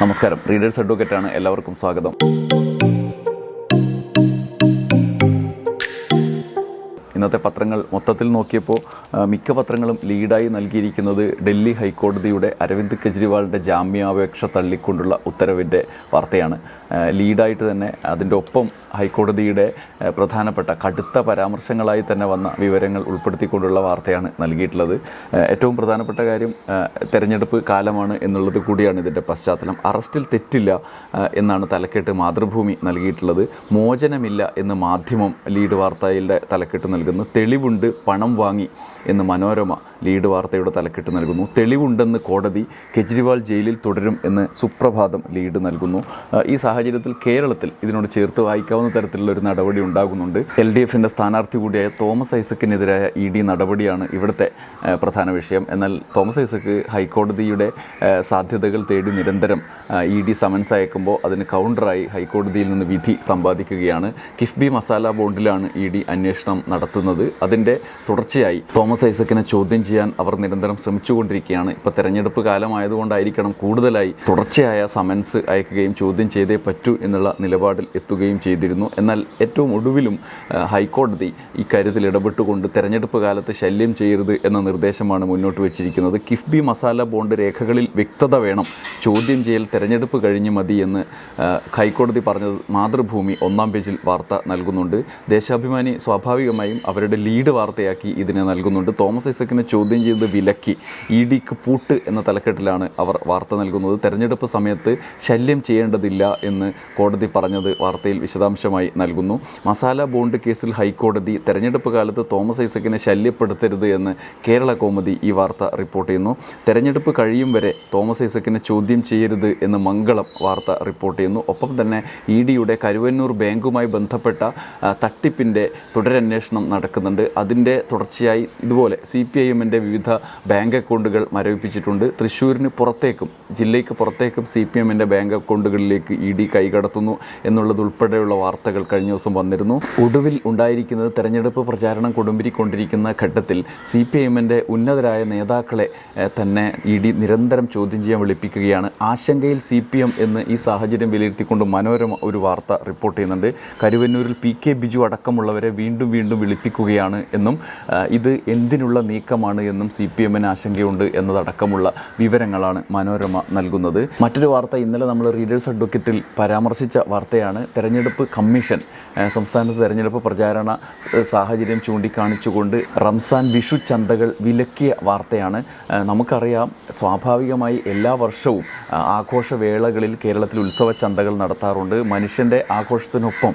നമസ്കാരം. റീഡേഴ്സ് അഡ്വക്കേറ്റാണ് എല്ലാവർക്കും സ്വാഗതം. ഇന്നത്തെ പത്രങ്ങൾ മൊത്തത്തിൽ നോക്കിയപ്പോൾ മിക്ക പത്രങ്ങളും ലീഡായി നൽകിയിരിക്കുന്നത് ഡൽഹി ഹൈക്കോടതിയുടെ അരവിന്ദ് കെജ്രിവാളിന്റെ ജാമ്യാപേക്ഷ തള്ളിക്കൊണ്ടുള്ള ഉത്തരവിന്റെ വാർത്തയാണ്. ലീഡായിട്ട് തന്നെ അതിന്റെ ഒപ്പം ഹൈക്കോടതിയുടെ പ്രധാനപ്പെട്ട കടുത്ത പരാമർശങ്ങളായി തന്നെ വന്ന വിവരങ്ങൾ ഉൾപ്പെടുത്തിക്കൊണ്ടുള്ള വാർത്തയാണ് നൽകിയിട്ടുള്ളത്. ഏറ്റവും പ്രധാനപ്പെട്ട കാര്യം തെരഞ്ഞെടുപ്പ് കാലമാണ് എന്നുള്ളത് കൂടിയാണ് ഇതിന്റെ പശ്ചാത്തലം. അറസ്റ്റിൽ തെറ്റില്ല എന്നാണ് തലക്കെട്ട് മാതൃഭൂമി നൽകിയിട്ടുള്ളത്. മോചനമില്ല എന്ന് മാധ്യമം ലീഡ് വാർത്തയിലെ തലക്കെട്ട് നൽകുന്നു. തെളിവുണ്ട് പണം വാങ്ങി എന്ന് മനോരമ ലീഡ് വാർത്തയുടെ തലക്കെട്ട് നൽകുന്നു. തെളിവുണ്ടെന്ന് കോടതി കെജ്രിവാൾ ജയിലിൽ തുടരും എന്ന് സുപ്രഭാതം ലീഡ് നൽകുന്നു. ഈ സാഹചര്യത്തിൽ കേരളത്തിൽ ഇതിനോട് ചേർത്ത് വായിക്കാവുന്ന തരത്തിലുള്ള ഒരു നടപടി ഉണ്ടാകുന്നുണ്ട്. എൽ ഡി എഫിന്റെ സ്ഥാനാർത്ഥി കൂടിയായ തോമസ് ഐസക്കിനെതിരായ ഇ ഡി നടപടിയാണ് ഇവിടുത്തെ പ്രധാന വിഷയം. എന്നാൽ തോമസ് ഐസക്ക് ഹൈക്കോടതിയുടെ സാധ്യതകൾ തേടി നിരന്തരം ഇ ഡി സമൻസ് അയക്കുമ്പോൾ അതിന് കൗണ്ടറായി ഹൈക്കോടതിയിൽ നിന്ന് വിധി സമ്പാദിക്കുകയാണ്. കിഫ്ബി മസാല ബോണ്ടിലാണ് ഇ ഡി അന്വേഷണം നടത്തുന്നത്. അതിന്റെ തുടർച്ചയായി തോമസ് ഐസക്കിനെ ചോദ്യം ചെയ്യാൻ അവർ നിരന്തരം ശ്രമിച്ചുകൊണ്ടിരിക്കുകയാണ്. ഇപ്പോൾ തെരഞ്ഞെടുപ്പ് കാലമായതുകൊണ്ടായിരിക്കണം കൂടുതലായി തുടർച്ചയായ സമൻസ് അയക്കുകയും ചോദ്യം ചെയ്തേ പറ്റൂ എന്നുള്ള നിലപാടിൽ എത്തുകയും ചെയ്തിരുന്നു. എന്നാൽ ഏറ്റവും ഒടുവിലും ഹൈക്കോടതി ഇക്കാര്യത്തിൽ ഇടപെട്ടുകൊണ്ട് തെരഞ്ഞെടുപ്പ് കാലത്ത് ശല്യം ചെയ്യരുത് എന്ന നിർദ്ദേശമാണ് മുന്നോട്ട് വെച്ചിരിക്കുന്നത്. കിഫ്ബി മസാല ബോണ്ട് രേഖകളിൽ വ്യക്തത വേണം. ചോദ്യം ചെയ്യൽ തെരഞ്ഞെടുപ്പ് കഴിഞ്ഞ് മതി എന്ന് ഹൈക്കോടതി പറഞ്ഞത് മാതൃഭൂമി ഒന്നാം പേജിൽ വാർത്ത നൽകുന്നുണ്ട്. ദേശാഭിമാനി സ്വാഭാവികമായും അവരുടെ ലീഡ് വാർത്തയാക്കി ഇതിനെ നൽകുന്നുണ്ട്. തോമസ് ഐസക്കിനെ ചോദ്യം ചെയ്ത് വിലക്കി ഇ ഡിക്ക് പൂട്ട് എന്ന തലക്കെട്ടിലാണ് അവർ വാർത്ത നൽകുന്നത്. തെരഞ്ഞെടുപ്പ് സമയത്ത് ശല്യം ചെയ്യേണ്ടതില്ല എന്ന് കോടതി പറഞ്ഞത് വാർത്തയിൽ വിശദാംശമായി നൽകുന്നു. മസാല ബോണ്ട് കേസിൽ ഹൈക്കോടതി തെരഞ്ഞെടുപ്പ് കാലത്ത് തോമസ് ഐസക്കിനെ ശല്യപ്പെടുത്തരുത് എന്ന് കേരള കോമതി ഈ വാർത്ത റിപ്പോർട്ട് ചെയ്യുന്നു. തെരഞ്ഞെടുപ്പ് കഴിയും വരെ തോമസ് ഐസക്കിനെ ചോദ്യം ചെയ്യരുത് എന്ന് മംഗളം വാർത്ത റിപ്പോർട്ട് ചെയ്യുന്നു. ഒപ്പം തന്നെ ഇ ഡിയുടെ കരുവന്നൂർ ബാങ്കുമായി ബന്ധപ്പെട്ട തട്ടിപ്പിന്റെ തുടരന്വേഷണം നടക്കുന്നുണ്ട്. അതിന്റെ തുടർച്ചയായി ഇതുപോലെ സി പി ഐ എമ്മിന്റെ വിവിധ ബാങ്ക് അക്കൗണ്ടുകൾ മരവിപ്പിച്ചിട്ടുണ്ട്. തൃശ്ശൂരിന് പുറത്തേക്കും ജില്ലയ്ക്ക് പുറത്തേക്കും സി പി എമ്മിന്റെ ബാങ്ക് അക്കൗണ്ടുകളിലേക്ക് ഇ ഡി കൈകടത്തുന്നു എന്നുള്ളതുൾപ്പെടെയുള്ള വാർത്തകൾ കഴിഞ്ഞ ദിവസം വന്നിരുന്നു. ഒടുവിൽ ഉണ്ടായിരിക്കുന്നത് തെരഞ്ഞെടുപ്പ് പ്രചാരണം കൊടുമ്പിരിക്കൊണ്ടിരിക്കുന്ന ഘട്ടത്തിൽ സി പി എമ്മിന്റെ ഉന്നതരായ നേതാക്കളെ തന്നെ ഇ ഡി നിരന്തരം ചോദ്യം ചെയ്യാൻ വിളിപ്പിക്കുകയാണ്. ആശങ്കയിൽ സി പി എം എന്ന് ഈ സാഹചര്യം വിലയിരുത്തിക്കൊണ്ട് മനോരമ ഒരു വാർത്ത റിപ്പോർട്ട് ചെയ്യുന്നുണ്ട്. കരുവന്നൂരിൽ പി കെ ബിജു അടക്കമുള്ളവരെ വീണ്ടും വീണ്ടും വിളിപ്പിക്കുകയാണ് എന്നും ഇത് എന്തിനുള്ള നീക്കമാണ് എന്നും സി പി എമ്മിന് ആശങ്കയുണ്ട് എന്നതടക്കമുള്ള വിവരങ്ങളാണ് മനോരമ നൽകുന്നത്. മറ്റൊരു വാർത്ത ഇന്നലെ നമ്മൾ റീഡേഴ്സ് അഡ്വക്കറ്റിൽ പരാമർശിച്ച വാർത്തയാണ്. തെരഞ്ഞെടുപ്പ് കമ്മീഷൻ സംസ്ഥാനത്ത് തെരഞ്ഞെടുപ്പ് പ്രചാരണ സാഹചര്യം ചൂണ്ടിക്കാണിച്ചുകൊണ്ട് റംസാൻ വിഷു ചന്തകൾ വിലക്കിയ വാർത്തയാണ്. നമുക്കറിയാം സ്വാഭാവികമായി എല്ലാ വർഷവും ആഘോഷവേളകളിൽ കേരളത്തിൽ ഉത്സവ ചന്തകൾ നടത്താറുണ്ട്. മനുഷ്യന്റെ ആഘോഷത്തിനൊപ്പം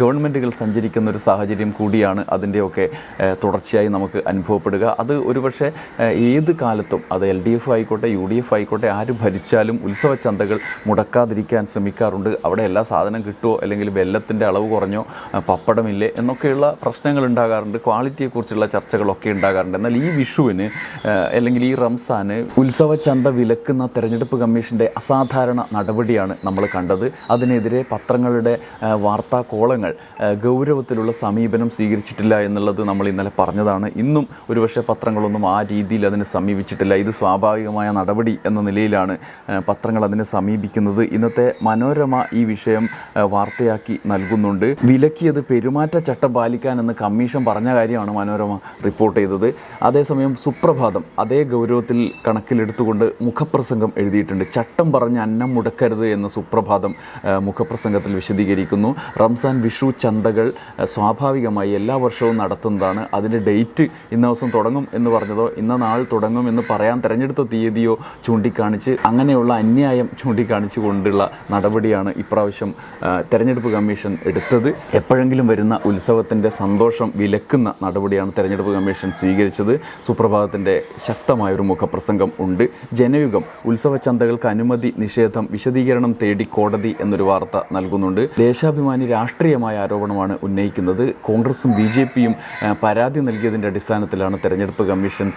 ഗവൺമെന്റുകൾ സഞ്ചരിക്കുന്ന ഒരു സാഹചര്യം കൂടിയാണ് അതിന്റെയൊക്കെ ആ, തുടർച്ചയായി നമുക്ക് അനുഭവപ്പെടുക. അത് ഒരുപക്ഷെ ഏത് കാലത്തും അത് എൽ ഡി എഫ് ആയിക്കോട്ടെ യു ഡി എഫ് ആയിക്കോട്ടെ ആര് ഭരിച്ചാലും ഉത്സവ ചന്തകൾ മുടക്കാതിരിക്കാൻ ശ്രമിക്കാറുണ്ട്. അവിടെ എല്ലാ സാധനം കിട്ടുമോ അല്ലെങ്കിൽ വെല്ലത്തിന്റെ അളവ് കുറഞ്ഞോ? പപ്പടമില്ലേ? എന്നൊക്കെയുള്ള പ്രശ്നങ്ങൾ ഉണ്ടാകാറുണ്ട്. ക്വാളിറ്റിയെക്കുറിച്ചുള്ള ചർച്ചകളൊക്കെ ഉണ്ടാകാറുണ്ട്. എന്നാൽ ഈ വിഷുവിന് അല്ലെങ്കിൽ ഈ റംസാന് ഉത്സവ ചന്ത വിലക്കുന്ന തെരഞ്ഞെടുപ്പ് കമ്മീഷന്റെ അസാധാരണ നടപടിയാണ് നമ്മൾ കണ്ടത്. അതിനെതിരെ പത്രങ്ങളുടെ വാർത്താ കോളങ്ങൾ ഗൗരവത്തിലുള്ള സമീപനം സ്വീകരിച്ചിട്ടില്ല എന്നുള്ളത് നമ്മൾ ഇന്നലെ പറഞ്ഞതാണ്. ഇന്നും ഒരുപക്ഷെ പത്രങ്ങളൊന്നും ആ രീതിയിൽ അതിനെ സമീപിച്ചിട്ടില്ല. ഇത് സ്വാഭാവികമായ നടപടി എന്ന നിലയിലാണ് പത്രങ്ങൾ അതിനെ സമീപിക്കുന്നത്. ഇന്നത്തെ മനോരമ ഈ വിഷയം വാർത്തയാക്കി നൽകുന്നുണ്ട്. വിലക്കിയത് പെരുമാറ്റച്ചട്ടം പാലിക്കാനെന്ന് കമ്മീഷൻ പറഞ്ഞ കാര്യമാണ് മനോരമ റിപ്പോർട്ട് ചെയ്തത്. അതേസമയം സുപ്രഭാതം അതേ ഗൗരവത്തിൽ കണക്കിലെടുത്തുകൊണ്ട് മുഖപ്രസംഗം എഴുതിയിട്ടുണ്ട്. ചട്ടം പറഞ്ഞ് അന്നം മുടക്കരുത് എന്ന് സുപ്രഭാതം മുഖപ്രസംഗത്തിൽ വിശദീകരിക്കുന്നു. റംസാൻ വിഷു ചന്തകൾ സ്വാഭാവികമായി എല്ലാ വർഷവും നടത്തുന്നതാണ്. അതിന്റെ ഡേറ്റ് ഇന്ന ദിവസം തുടങ്ങും എന്ന് പറഞ്ഞതോ ഇന്ന നാൾ തുടങ്ങും എന്ന് പറയാൻ തിരഞ്ഞെടുത്ത തീയതിയോ ചൂണ്ടിക്കാണിച്ച് അങ്ങനെയുള്ള അന്യായം ചൂണ്ടിക്കാണിച്ചു കൊണ്ടുള്ള നടപടിയാണ് ഇപ്രാവശ്യം തെരഞ്ഞെടുപ്പ് കമ്മീഷൻ എടുത്തത്. എപ്പോഴെങ്കിലും വരുന്ന ഉത്സവത്തിന്റെ സന്തോഷം വിലക്കുന്ന നടപടിയാണ് തെരഞ്ഞെടുപ്പ് കമ്മീഷൻ സ്വീകരിച്ചത്. സുപ്രഭാതത്തിന്റെ ശക്തമായൊരു മുഖപ്രസംഗം ഉണ്ട്. ജനയുഗം ഉത്സവ ചന്തകൾക്ക് അനുമതി നിഷേധം വിശദീകരണം തേടി കോടതി എന്നൊരു വാർത്ത നൽകുന്നുണ്ട്. ദേശാഭിമാനി രാഷ്ട്രീയമായ ആരോപണമാണ് ഉന്നയിക്കുന്നത്. കോൺഗ്രസും ബി ജെ പിയും പരാതി നൽകിയതിന്റെ അടിസ്ഥാനത്തിലാണ് തെരഞ്ഞെടുപ്പ് കമ്മീഷൻ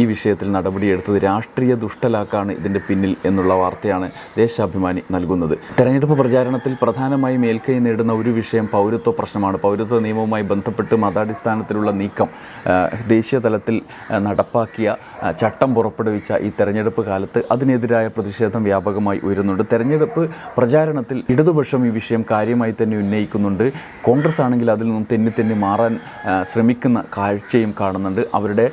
ഈ വിഷയത്തിൽ നടപടിയെടുത്തത്. രാഷ്ട്രീയ ദുഷ്ടലാക്കാണ് ഇതിന്റെ പിന്നിൽ എന്നുള്ള വാർത്തയാണ് ദേശാഭിമാനി നൽകുന്നത്. തെരഞ്ഞെടുപ്പ് പ്രചാരണത്തിൽ പ്രധാനമായും മേൽക്കൈ നേടുന്ന ഒരു വിഷയം പൗരത്വ പ്രശ്നമാണ്. പൗരത്വ നിയമവുമായി ബന്ധപ്പെട്ട് മതാടിസ്ഥാനത്തിലുള്ള നീക്കം ദേശീയ തലത്തിൽ നടപ്പാക്കിയ ചട്ടം പുറപ്പെടുവിച്ച ഈ തെരഞ്ഞെടുപ്പ് കാലത്ത് അതിനെതിരായ പ്രതിഷേധം വ്യാപകമായി ഉയരുന്നുണ്ട്. തെരഞ്ഞെടുപ്പ് പ്രചാരണത്തിൽ ഇടതുപക്ഷം ഈ വിഷയം കാര്യമായി തന്നെ ഉന്നയിക്കുന്നുണ്ട്. കോൺഗ്രസ് ആണെങ്കിൽ അതിൽ നിന്നും തെന്നി തെന്നി മാറാൻ ശ്രമിക്കുന്ന കാഴ്ചയും കാണുന്നുണ്ട്. അവരുടെ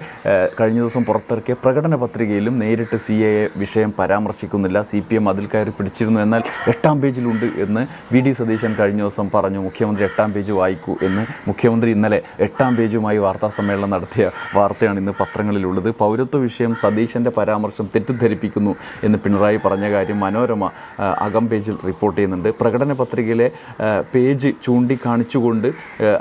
കഴിഞ്ഞ ദിവസം പുറത്തിറക്കിയ പ്രകടന പത്രികയിലും നേരിട്ട് സി എ വിഷയം പരാമർശിക്കുന്നില്ല. സി പി എം അതിൽ കയറി പിടിച്ചിരുന്നു. എന്നാൽ എട്ടാം പേജിലുണ്ട് എന്ന് വി ഡി സതീശൻ കഴിഞ്ഞ ദിവസം പറഞ്ഞു. മുഖ്യമന്ത്രി എട്ടാം പേജ് വായിക്കൂ എന്ന് മുഖ്യമന്ത്രി ഇന്നലെ എട്ടാം പേജുമായി വാർത്താ സമ്മേളനം നടത്തിയ വാർത്തയാണ് ഇന്ന് പത്രങ്ങളിലുള്ളത്. പൗരത്വ വിഷയം സതീശന്റെ പരാമർശം തെറ്റിദ്ധരിപ്പിക്കുന്നു എന്ന് പിണറായി പറഞ്ഞ കാര്യം മനോരമ അകം പേജിൽ റിപ്പോർട്ട് ചെയ്യുന്നുണ്ട്. പ്രകടന പത്രികയിലെ പേജ് ചൂണ്ടിക്കാണിച്ചുകൊണ്ട്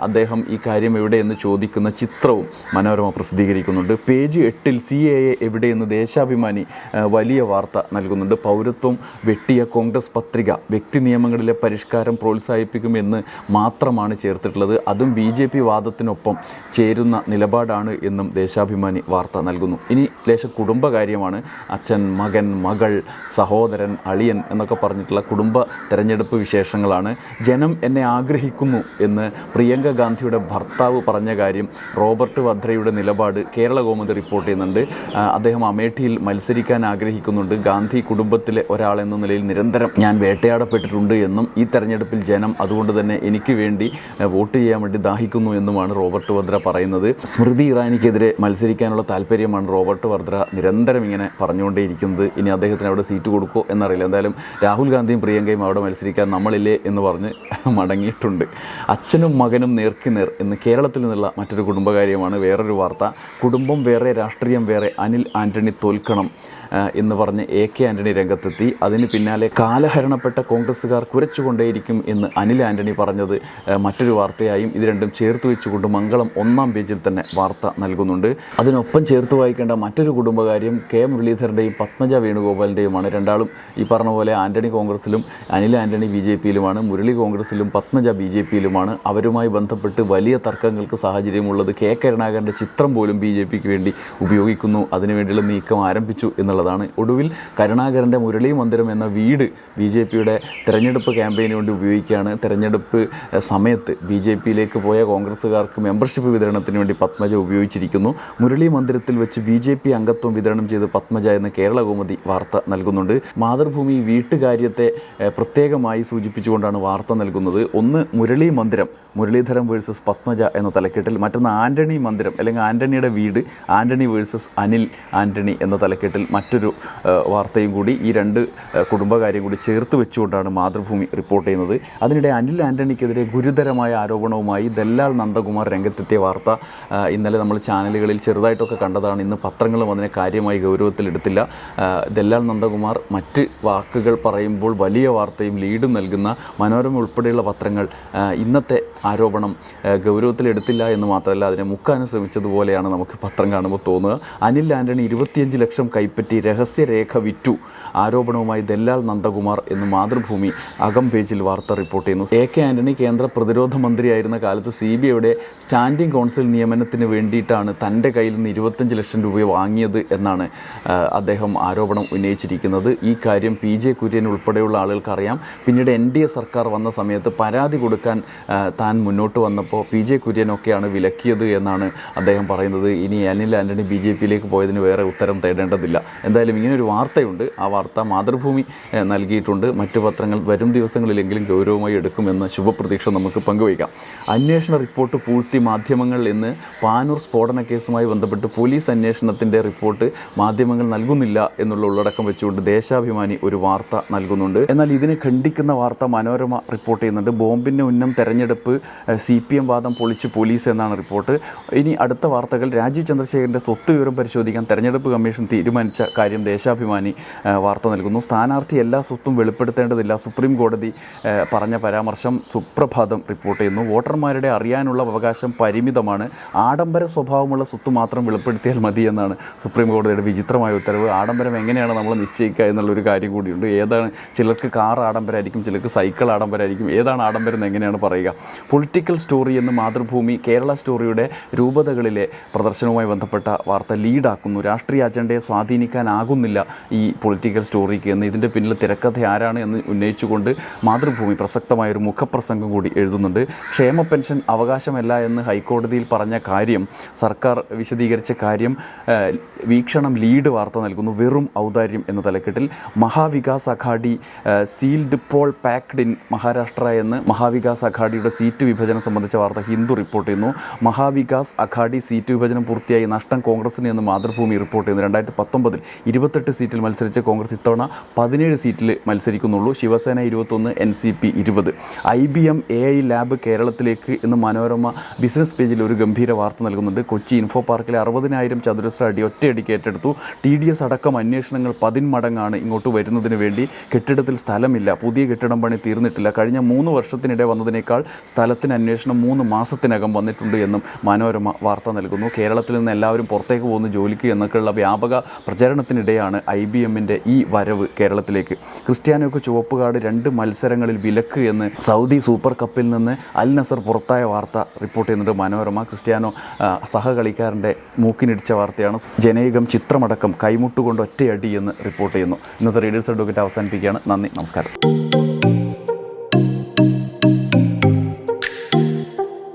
അദ്ദേഹം ഈ കാര്യം എവിടെയെന്ന് ചോദിക്കുന്ന ചിത്രവും മനോരമ പ്രസിദ്ധീകരിക്കുന്നുണ്ട്. പേജ് എട്ടിൽ സി എ എ എവിടെയെന്ന് ദേശാഭിമാനി വലിയ വാർത്ത നൽകുന്നുണ്ട്. പൗരത്വം വെട്ടിയ കോൺഗ്രസ് പത്രിക വ്യക്തി നിയമങ്ങളിലെ പരിഷ്കാരം പ്രോത്സാഹിപ്പിക്കുമെന്ന് മാത്രമാണ് ചേർത്തിട്ടുള്ളത്. അതും ബി ജെ പി വാദത്തിനൊപ്പം ചേരുന്ന നിലപാടാണ് എന്നും ദേശാഭിമാനി വാർത്ത നൽകുന്നു. ഇനി ലേശ കുടുംബകാര്യമാണ് അച്ഛൻ മകൻ മകൾ സഹോദരൻ അളിയൻ എന്നൊക്കെ പറഞ്ഞിട്ടുള്ള കുടുംബ തെരഞ്ഞെടുപ്പ് വിശേഷങ്ങളാണ്. ജനം എന്നെ ആഗ്രഹിക്കുന്നു എന്ന് പ്രിയങ്ക ഗാന്ധിയുടെ ഭർത്താവ് പറഞ്ഞ കാര്യം റോബർട്ട് വധ്രയുടെ നിലപാട് കേരള കൗമുദി റിപ്പോർട്ട് ചെയ്യുന്നുണ്ട്. അദ്ദേഹം അമേഠിയിൽ മത്സരിക്കാൻ ആഗ്രഹിക്കുന്നുണ്ട്. ഗാന്ധി കുടുംബത്തിലെ ഒരാളെന്ന നിലയിൽ നിരന്തരം ഞാൻ വേട്ടയാടപ്പെട്ടിട്ടുണ്ട് എന്നും ഈ തെരഞ്ഞെടുപ്പിൽ ജനം അതുകൊണ്ട് തന്നെ എനിക്ക് വേണ്ടി വോട്ട് ചെയ്യാൻ വേണ്ടി ദാഹിക്കുന്നു എന്നുമാണ് റോബർട്ട് വദ്ര പറയുന്നത്. സ്മൃതി ഇറാനിക്കെതിരെ മത്സരിക്കാനുള്ള താല്പര്യമാണ് റോബർട്ട് വദ്ര നിരന്തരം ഇങ്ങനെ പറഞ്ഞുകൊണ്ടേയിരിക്കുന്നത്. ഇനി അദ്ദേഹത്തിന് അവിടെ സീറ്റ് കൊടുക്കുമോ എന്നറിയില്ല. എന്തായാലും രാഹുൽ ഗാന്ധിയും പ്രിയങ്കയും അവിടെ മത്സരിക്കാൻ നമ്മളില്ലേ എന്ന് പറഞ്ഞ് മടങ്ങിയിട്ടുണ്ട്. അച്ഛനും മകനും നേർക്കുനേർ എന്ന് കേരളത്തിൽ നിന്നുള്ള മറ്റൊരു കുടുംബകാര്യമാണ് വേറൊരു വാർത്ത. കുടുംബം വേറെ രാഷ്ട്രീയം വേറെ. അനിൽ ആന്റണി തോൽക്കണം. എന്ന് പറഞ്ഞ് എ കെ ആന്റണി രംഗത്തെത്തി. അതിന് പിന്നാലെ കാലഹരണപ്പെട്ട കോൺഗ്രസ്സുകാർ കുരച്ചുകൊണ്ടേയിരിക്കും എന്ന് അനിൽ ആന്റണി പറഞ്ഞത്. മറ്റൊരു വാർത്തയായും ഇത് രണ്ടും ചേർത്ത് വെച്ചുകൊണ്ട് മംഗളം ഒന്നാം പേജിൽ തന്നെ വാർത്ത നൽകുന്നുണ്ട്. അതിനൊപ്പം ചേർത്ത് വായിക്കേണ്ട മറ്റൊരു കുടുംബകാര്യം കെ മുരളീധരന്റെയും പത്മജ വേണുഗോപാലിന്റെയുമാണ് രണ്ടാളും ഈ പറഞ്ഞ പോലെ ആന്റണി കോൺഗ്രസിലും അനിൽ ആന്റണി ബി ജെ പിയിലുമാണ്. മുരളി കോൺഗ്രസിലും പത്മജ ബി ജെ പിയിലുമാണ്. അവരുമായി ബന്ധപ്പെട്ട് വലിയ തർക്കങ്ങൾക്ക് സാഹചര്യമുള്ളത് കെ കരുണാകരന്റെ ചിത്രം പോലും ബി ജെ പിക്ക് വേണ്ടി ഉപയോഗിക്കുന്നു. അതിനുവേണ്ടിയുള്ള നീക്കം ആരംഭിച്ചു എന്നുള്ളതാണ്. ഒടുവിൽ കരുണാകരന്റെ മുരളി മന്ദിരം എന്ന വീട് ബി ജെ പിയുടെ തെരഞ്ഞെടുപ്പ് ക്യാമ്പയിന് വേണ്ടി ഉപയോഗിക്കുകയാണ്. തെരഞ്ഞെടുപ്പ് സമയത്ത് ബി ജെ പിയിലേക്ക് പോയ കോൺഗ്രസ്സുകാർക്ക് മെമ്പർഷിപ്പ് വിതരണത്തിന് വേണ്ടി പത്മജ ഉപയോഗിച്ചിരിക്കുന്നു. മുരളി മന്ദിരത്തിൽ വെച്ച് ബി ജെ പി അംഗത്വം വിതരണം ചെയ്ത് പത്മജ എന്ന് കേരള കൗമുദി വാർത്ത നൽകുന്നുണ്ട്. മാതൃഭൂമി വീട്ടുകാര്യത്തെ പ്രത്യേകമായി സൂചിപ്പിച്ചുകൊണ്ടാണ് വാർത്ത നൽകുന്നത്. ഒന്ന് മുരളി മന്ദിരം മുരളീധരൻ വേഴ്സസ് പത്മജ എന്ന തലക്കെട്ടിൽ. മറ്റൊന്ന് ആന്റണി മന്ദിരം അല്ലെങ്കിൽ ആന്റണിയുടെ വീട് ആന്റണി വേഴ്സസ് അനിൽ ആന്റണി എന്ന തലക്കെട്ടിൽ. മറ്റൊരു വാർത്തയും കൂടി ഈ രണ്ട് കുടുംബകാര്യം കൂടി ചേർത്ത് വെച്ചുകൊണ്ടാണ് മാതൃഭൂമി റിപ്പോർട്ട് ചെയ്യുന്നത്. അതിനിടെ അനിൽ ആന്റണിക്കെതിരെ ഗുരുതരമായ ആരോപണവുമായി ദല്ലാൽ നന്ദകുമാർ രംഗത്തെത്തിയ വാർത്ത ഇന്നലെ നമ്മൾ ചാനലുകളിൽ ചെറുതായിട്ടൊക്കെ കണ്ടതാണ്. ഇന്ന് പത്രങ്ങളും അതിനെ കാര്യമായി ഗൗരവത്തിലെടുത്തില്ല ദല്ലാൽ നന്ദകുമാർ മറ്റ് വാക്കുകൾ പറയുമ്പോൾ വലിയ വാർത്തയും ലീഡും നൽകുന്ന മനോരമ ഉൾപ്പെടെയുള്ള പത്രങ്ങൾ ഇന്നത്തെ ആരോപണം ഗൗരവത്തിലെടുത്തില്ല എന്ന് മാത്രമല്ല അതിനെ മുക്കാനും ശ്രമിച്ചതുപോലെയാണ് നമുക്ക് പത്രം കാണുമ്പോൾ തോന്നുക. അനിൽ ആന്റണി ഇരുപത്തിയഞ്ച് ലക്ഷം കൈപ്പറ്റി രഹസ്യരേഖ വിറ്റു. ആരോപണവുമായി ദല്ലാൽ നന്ദകുമാർ എന്ന് മാതൃഭൂമി അകം പേജിൽ വാർത്ത റിപ്പോർട്ട് ചെയ്യുന്നു. എ കെ ആന്റണി കേന്ദ്ര പ്രതിരോധ മന്ത്രിയായിരുന്ന കാലത്ത് സി ബി ഐയുടെ സ്റ്റാൻഡിംഗ് കൗൺസിൽ നിയമനത്തിന് വേണ്ടിയിട്ടാണ് തന്റെ കയ്യിൽ നിന്ന് ഇരുപത്തഞ്ച് ലക്ഷം രൂപ വാങ്ങിയത് എന്നാണ് അദ്ദേഹം ആരോപണം ഉന്നയിച്ചിരിക്കുന്നത്. ഈ കാര്യം പി ജെ കുര്യൻ ഉൾപ്പെടെയുള്ള ആളുകൾക്ക് അറിയാം. പിന്നീട് എൻ ഡി എ സർക്കാർ വന്ന സമയത്ത് പരാതി കൊടുക്കാൻ താൻ മുന്നോട്ട് വന്നപ്പോൾ പി ജെ കുര്യനൊക്കെയാണ് വിലക്കിയത് എന്നാണ് അദ്ദേഹം പറയുന്നത്. ഇനി അനിൽ ആന്റണി ബി ജെ പിയിലേക്ക് പോയതിന് വേറെ ഉത്തരം തേടേണ്ടതില്ല എന്തായാലും ഇങ്ങനെ ഒരു വാർത്തയുണ്ട്. ആ വാർത്ത മാതൃഭൂമി നൽകിയിട്ടുണ്ട്. മറ്റു പത്രങ്ങൾ വരും ദിവസങ്ങളിലെങ്കിലും ഗൗരവമായി എടുക്കുമെന്ന് ശുഭപ്രതീക്ഷ നമുക്ക് പങ്കുവയ്ക്കാം. അന്വേഷണ റിപ്പോർട്ട് പൂഴ്ത്തി മാധ്യമങ്ങൾ എന്ന് പാനൂർ സ്ഫോടന കേസുമായി ബന്ധപ്പെട്ട് പോലീസ് അന്വേഷണത്തിന്റെ റിപ്പോർട്ട് മാധ്യമങ്ങൾ നൽകുന്നില്ല എന്നുള്ള ഉള്ളടക്കം വെച്ചുകൊണ്ട് ദേശാഭിമാനി ഒരു വാർത്ത നൽകുന്നുണ്ട്. എന്നാൽ ഇതിനെ ഖണ്ഡിക്കുന്ന വാർത്ത മനോരമ റിപ്പോർട്ട് ചെയ്യുന്നുണ്ട്. ബോംബിന്റെ ഉന്നം തെരഞ്ഞെടുപ്പ് സി പി എം വാദം പൊളിച്ച് പോലീസ് എന്നാണ് റിപ്പോർട്ട്. ഇനി അടുത്ത വാർത്തകൾ രാജീവ് ചന്ദ്രശേഖരന്റെ സ്വത്ത് വിവരം പരിശോധിക്കാൻ തെരഞ്ഞെടുപ്പ് കമ്മീഷൻ തീരുമാനിച്ച കാര്യം ദേശാഭിമാനി വാർത്ത നൽകുന്നു. സ്ഥാനാർത്ഥി എല്ലാ സ്വത്തും വെളിപ്പെടുത്തേണ്ടതില്ല. സുപ്രീം കോടതി പറഞ്ഞ പരാമർശം സുപ്രഭാതം റിപ്പോർട്ട് ചെയ്യുന്നു. വോട്ടർമാരുടെ അറിയാനുള്ള അവകാശം പരിമിതമാണ്. ആഡംബര സ്വഭാവമുള്ള സ്വത്ത് മാത്രം വെളിപ്പെടുത്തിയാൽ മതി എന്നാണ് സുപ്രീം കോടതിയുടെ വിചിത്രമായ ഉത്തരവ്. ആഡംബരം എങ്ങനെയാണ് നമ്മൾ നിശ്ചയിക്കുക എന്നുള്ളൊരു കാര്യം കൂടിയുണ്ട്. ഏതാണ് ചിലർക്ക് കാർ ആഡംബരമായിരിക്കും ചിലർക്ക് സൈക്കിൾ ആഡംബരമായിരിക്കും ഏതാണ് ആഡംബരം എന്ന് എങ്ങനെയാണ് പറയുക? പൊളിറ്റിക്കൽ സ്റ്റോറി എന്ന് മാതൃഭൂമി കേരള സ്റ്റോറിയുടെ രൂപതകളിലെ പ്രദർശനവുമായി ബന്ധപ്പെട്ട വാർത്ത ലീഡാക്കുന്നു. രാഷ്ട്രീയ അജണ്ടയെ സ്വാധീനിക്കാനാകുന്നില്ല ഈ പൊളിറ്റിക്കൽ സ്റ്റോറിക്ക് എന്ന്. ഇതിന്റെ പിന്നിൽ തിരക്കഥ ആരാണ് എന്ന് ഉന്നയിച്ചുകൊണ്ട് മാതൃഭൂമി പ്രസക്തമായ ഒരു മുഖപ്രസംഗം കൂടി എഴുതുന്നുണ്ട്. ക്ഷേമ പെൻഷൻ അവകാശമല്ല എന്ന് ഹൈക്കോടതിയിൽ പറഞ്ഞ കാര്യം സർക്കാർ വിശദീകരിച്ച കാര്യം വീക്ഷണം ലീഡ് വാർത്ത നൽകുന്നു. വെറും ഔദാര്യം എന്ന തലക്കെട്ടിൽ Maha Vikas Aghadi sealed poll packed in Maharashtra എന്ന് മഹാവികാസ് അഘാഡിയുടെ സീറ്റ് വിഭജനം സംബന്ധിച്ച വാർത്ത ഹിന്ദു റിപ്പോർട്ട് ചെയ്യുന്നു. മഹാവികാസ് അഘാഡി സീറ്റ് വിഭജനം പൂർത്തിയായി. നഷ്ടം കോൺഗ്രസിന് എന്ന് മാതൃഭൂമി റിപ്പോർട്ട് ചെയ്യുന്നു. രണ്ടായിരത്തി പത്തൊമ്പതിൽ ഇരുപത്തെട്ട് സീറ്റിൽ മത്സരിച്ച കോൺഗ്രസ് ഇത്തവണ പതിനേഴ് സീറ്റിൽ മത്സരിക്കുന്നുള്ളൂ. ശിവസേന ഇരുപത്തൊന്ന് എൻ സി പി ഇരുപത്. I B M A I lab കേരളത്തിലേക്ക് എന്ന് മനോരമ ബിസിനസ് പേജിൽ ഒരു ഗംഭീര വാർത്ത നൽകുന്നുണ്ട്. കൊച്ചി ഇൻഫോ പാർക്കിലെ അറുപതിനായിരം ചതുരശ്ര അടി ഒറ്റയടിക്ക് ഏറ്റെടുത്തു. ടി ഡി എസ് അടക്കം അന്വേഷണങ്ങൾ പതിന്മടങ്ങാണ് ഇങ്ങോട്ട് വരുന്നതിന് വേണ്ടി. കെട്ടിടത്തിൽ സ്ഥലമില്ല. പുതിയ കെട്ടിടം പണി തീർന്നിട്ടില്ല. കഴിഞ്ഞ മൂന്ന് വർഷത്തിനിടെ വന്നതിനേക്കാൾ സ്ഥലത്തിന് അന്വേഷണം മൂന്ന് മാസത്തിനകം വന്നിട്ടുണ്ട് എന്നും മനോരമ വാർത്ത നൽകുന്നു. കേരളത്തിൽ നിന്ന് എല്ലാവരും പുറത്തേക്ക് പോകുന്ന ജോലിക്ക് എന്നൊക്കെയുള്ള വ്യാപക പ്രചരണത്തിനിടെയാണ് ഐ ബി എമ്മിന്റെ ഈ വരവ് കേരളത്തിലേക്ക്. ക്രിസ്ത്യാനോക്ക് ചുവപ്പ് കാർഡ് രണ്ട് മത്സരങ്ങളിൽ വിലക്ക് എന്ന് സൗദി സൂപ്പർ കപ്പിൽ നിന്ന് അൽ നസർ പുറത്തായ വാർത്ത റിപ്പോർട്ട് ചെയ്യുന്നുണ്ട് മനോരമ. ക്രിസ്ത്യാനോ സഹകളിക്കാരന്റെ മൂക്കിനിടിച്ച വാർത്തയാണ്. ജനയുഗം ചിത്രമടക്കം കൈമുട്ടുകൊണ്ട് ഒറ്റയടി എന്ന് റിപ്പോർട്ട് ചെയ്യുന്നു. ഇന്നത്തെ റീഡേഴ്സ് അഡ്വക്കേറ്റ് അവസാനിപ്പിക്കുകയാണ്. നന്ദി നമസ്കാരം.